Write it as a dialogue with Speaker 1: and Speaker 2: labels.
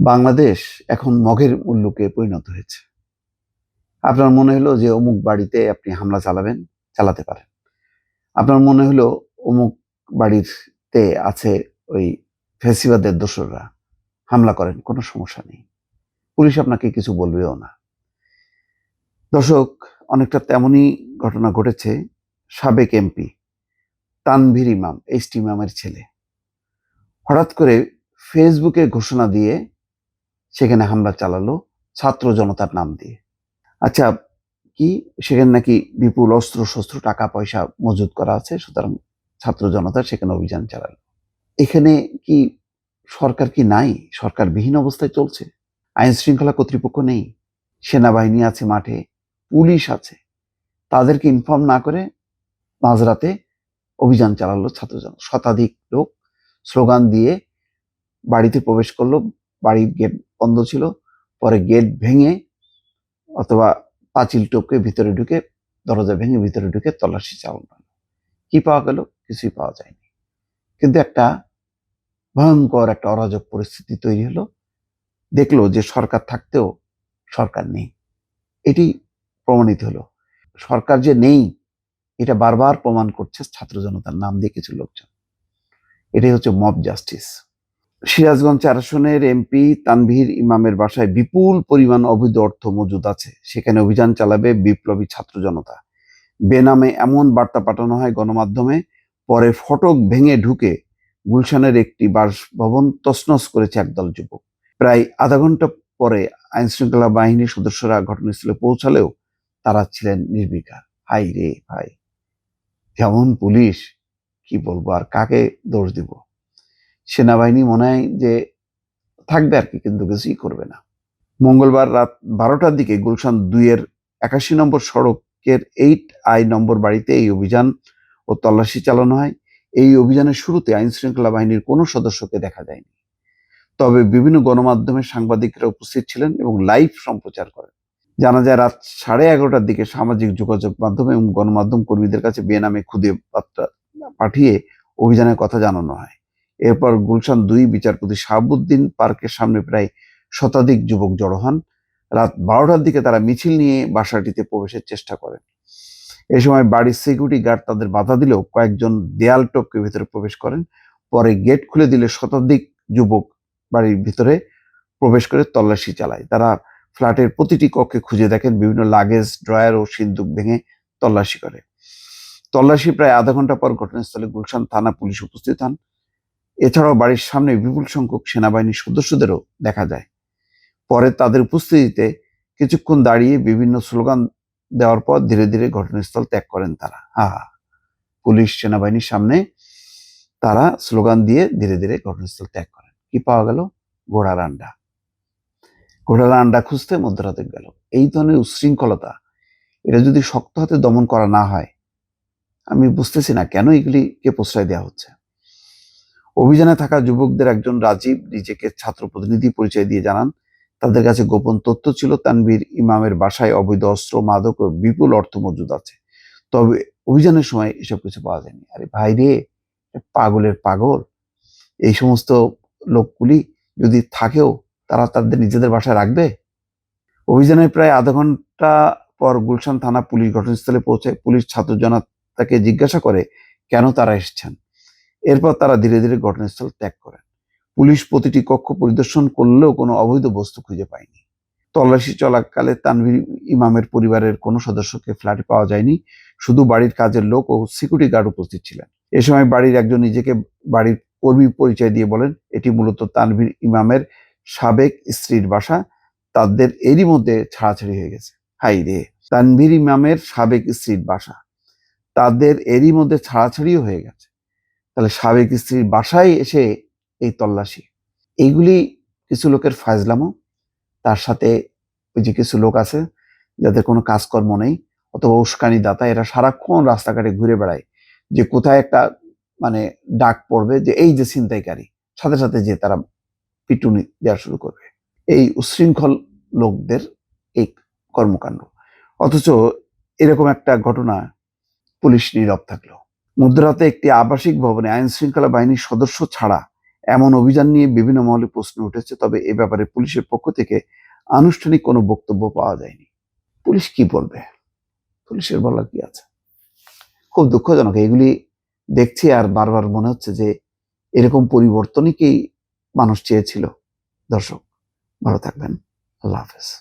Speaker 1: বাংলাদেশ এখন মগের উল্লুকে পরিণত হয়েছে। আপনার মনে হলো যে অমুক বাড়িতে আপনি হামলা চালাবেন, চালাতে পারেন। আপনার মনে হলো অমুক বাড়িতে আছে ওই ফেসিবাদের দোসররা, হামলা করেন, কোনো সমস্যা নেই। পুলিশ আপনাকে কিছু বলবেও না। দর্শক, অনেকটা তেমনই ঘটনা ঘটেছে। সাবেক এমপি তানভীর ইমাম এইচ টি ইমামের ছেলে। হঠাৎ করে ফেসবুকে ঘোষণা দিয়ে সেখানে হামলা চালালো ছাত্র জনতার নাম দিয়ে। আচ্ছা কি সেখানে নাকি বিপুল অস্ত্র শস্ত্র টাকা পয়সা মজুদ করা আছে? সুতরাং ছাত্র জনতা সেখানে অভিযান চালালো। এখানে কি সরকার কি নাই? সরকার বিহীন অবস্থায় চলছে? আইন শৃঙ্খলা কর্তৃপক্ষ নেই? সেনাবাহিনী আছে মাঠে? পুলিশ আছে? তাদেরকে ইনফর্ম না করে মাঝরাতে অভিযান চালালো ছাত্র জন শতাধিক লোক। স্লোগান দিয়ে বাড়িতে প্রবেশ করল বাড়ির গেট বন্ধ ছিল। পরে গেট ভেঙে অথবা পাঁচিল টপকে ভিতরে ঢুকে দরজা ভেঙে ভিতরে ঢুকে তল্লাশি চালানো। কি পাওয়া গেল? কিছুই পাওয়া যায়নি। কিন্তু একটা ভয়ঙ্কর একটা অরাজক পরিস্থিতি তৈরি হলো। দেখল যে সরকার থাকতেও সরকার নেই। এটি প্রমাণিত হলো। সরকার যে নেই, এটা বারবার প্রমাণ করছে ছাত্র জনতার নাম দিয়ে কিছু লোকজন। এটাই হচ্ছে মব জাস্টিস সিরাজগঞ্জ চার আসনের এমপি তানভীর ইমামের বাসায় বিপুল পরিমাণ অবৈধ অর্থ মজুদ আছে। সেখানে অভিযান চালাবে বিপ্লবী ছাত্র জনতা। বেনামে এমন বার্তা পাঠানো হয় গণমাধ্যমে, পরে ফটক ভেঙে ঢুকে গুলশানের একটি বাসভবন তছনছ করেছে একদল যুবক। প্রায় আধা ঘণ্টা পরে আইন শৃঙ্খলা বাহিনীর সদস্যরা ঘটনাস্থলে পৌঁছালেও তারা ছিলেন নির্বিকার। হাই রে ভাই যেমন পুলিশ? কি বলব আর কাকে দোষ দিব? সেনাবাহিনী মনে হয় যে থাকবে আর কি, কিন্তু কিছুই করবে না। মঙ্গলবার রাত বারোটার দিকে গুলশান দুইয়ের একাশি নম্বর সড়কের এইট আই নম্বর বাড়িতে এই অভিযান ও তল্লাশি চালানো হয়। এই অভিযানের শুরুতে আইন শৃঙ্খলা বাহিনীর কোনো সদস্যকে দেখা যায়নি। তবে বিভিন্ন গণমাধ্যমের সাংবাদিকরা উপস্থিত ছিলেন এবং লাইভ সম্প্রচার করেন। জানা যায়, রাত সাড়ে এগারোটার দিকে সামাজিক যোগাযোগ মাধ্যম এবং গণমাধ্যম কর্মীদের কাছে বেনামে খুদে বার্তা পাঠিয়ে অভিযানের কথা জানানো হয়। এরপর গুলশান দুই বিচারপতি শাহাবুদ্দিন পার্কের সামনে প্রায় শতাধিক যুবক জড়ো হন। রাত বারোটার দিকে তারা মিছিল নিয়ে বাসাটিতে প্রবেশের চেষ্টা করেন। এ সময় বাড়ির সিকিউরিটি গার্ড তাদের বাধা দিলেও কয়েকজন দেয়াল টপকে ভিতরে প্রবেশ করেন। পরে গেট খুলে দিলে শতাধিক যুবক বাড়ির ভিতরে প্রবেশ করে তল্লাশি চালায়। তারা ফ্ল্যাটের প্রতিটি কক্ষে খুঁজে দেখেন, বিভিন্ন লাগেজ, ড্রয়ার ও সিন্দুক ভেঙে তল্লাশি করে। তল্লাশি প্রায় আধা ঘণ্টা পর ঘটনাস্থলে গুলশান থানা পুলিশ উপস্থিত হন। এছাড়াও বাড়ির সামনে বিপুল সংখ্যক সেনাবাহিনীর সদস্যদেরও দেখা যায়। পরে তাদের উপস্থিতিতে কিছুক্ষণ দাঁড়িয়ে বিভিন্ন স্লোগান দেওয়ার পর ধীরে ধীরে ঘটনাস্থল ত্যাগ করেন তারা। হা। পুলিশ সেনাবাহিনীর সামনে তারা স্লোগান দিয়ে ধীরে ধীরে ঘটনাস্থল ত্যাগ করেন। কি পাওয়া গেল? ঘোড়ার আন্ডা। ঘোড়ার আন্ডা খুঁজতে মধ্যরাতে গেল। এই ধরনের উচ্ছৃঙ্খলতা এটা যদি শক্ত হাতে দমন করা না হয়, আমি বুঝতেছি না কেন এগুলিকে প্রশ্রয় দেওয়া হচ্ছে। অভিযানে থাকা যুবকদের একজন রাজীব নিজেকে ছাত্র প্রতিনিধি পরিচয় দিয়ে জানান। তাদের কাছে গোপন তথ্য ছিল তানবীর ইমামের বাসায় অবৈধ অস্ত্র, মাদক ও বিপুল অর্থ মজুদ আছে। তবে অভিযানের সময় এসব কিছু পাওয়া যায়নি। আরে ভাই রে পাগলের পাগল। এই সমস্ত লোকগুলি যদি থাকেও, তারা তাদের নিজেদের বাসায় রাখবে? অভিযানের প্রায় আধা ঘণ্টা পর গুলশান থানা পুলিশ ঘটনাস্থলে পৌঁছে পুলিশ ছাত্র জনতাকে জিজ্ঞাসা করে, কেন তারা এসেছেন? এরপর তারা ধীরে ধীরে ঘটনাস্থল ত্যাগ করেন। পুলিশ প্রতিটি কক্ষ পরিদর্শন করলেও কোনো অবৈধ বস্তু খুঁজে পায়নি। তল্লাশি চলাকালে তানভীর ইমামের পরিবারের কোনো সদস্যকে ফ্ল্যাটে পাওয়া যায়নি, শুধু বাড়ির কাজের লোক ও সিকিউরিটি গার্ড উপস্থিত ছিলেন। এ সময় বাড়ির একজন নিজেকে বাড়ির কর্মী পরিচয় দিয়ে বলেন, এটি মূলত তানভীর ইমামের সাবেক স্ত্রীর বাসা। তাদের এরই মধ্যে ছাড়াছাড়ি হয়ে গেছে। হাই রে, তানভীর ইমামের সাবেক স্ত্রীর বাসা। তাদের এরই মধ্যে ছাড়াছাড়িও হয়ে গেছে। তাহলে সাবেক স্ত্রীর বাসায় এসে এই তল্লাশি। এইগুলি কিছু লোকের ফাজলামো, তার সাথে ওই যে কিছু লোক আছে, যাদের কোনো কাজকর্ম নেই, অথবা উস্কানি দাতা, এরা সারাক্ষণ রাস্তাঘাটে ঘুরে বেড়ায় যে কোথায় একটা মানে ডাক পড়বে যে এই যে ছিনতাইকারী, সাথে সাথে যে তারা পিটুনি দেওয়া শুরু করবে। এই উচ্ছৃঙ্খল লোকদের এই কর্মকাণ্ড। অথচ এরকম একটা ঘটনা পুলিশ নীরব থাকল। মধ্যরাতে একটি আবাসিক ভবনে আইন শৃঙ্খলা বাহিনীর সদস্য ছাড়া এমন অভিযান নিয়ে বিভিন্ন মহলে প্রশ্ন উঠেছে, তবে এ ব্যাপারে পুলিশের পক্ষ থেকে আনুষ্ঠানিক কোনো বক্তব্য পাওয়া যায়নি। পুলিশ কি বলবে? পুলিশের বলার কি আছে? খুব দুঃখজনক, এগুলি দেখছি আর বারবার মনে হচ্ছে যে এরকম পরিবর্তনই কি মানুষ চেয়েছিল। দর্শক, ভালো থাকবেন। আল্লাহ হাফেজ।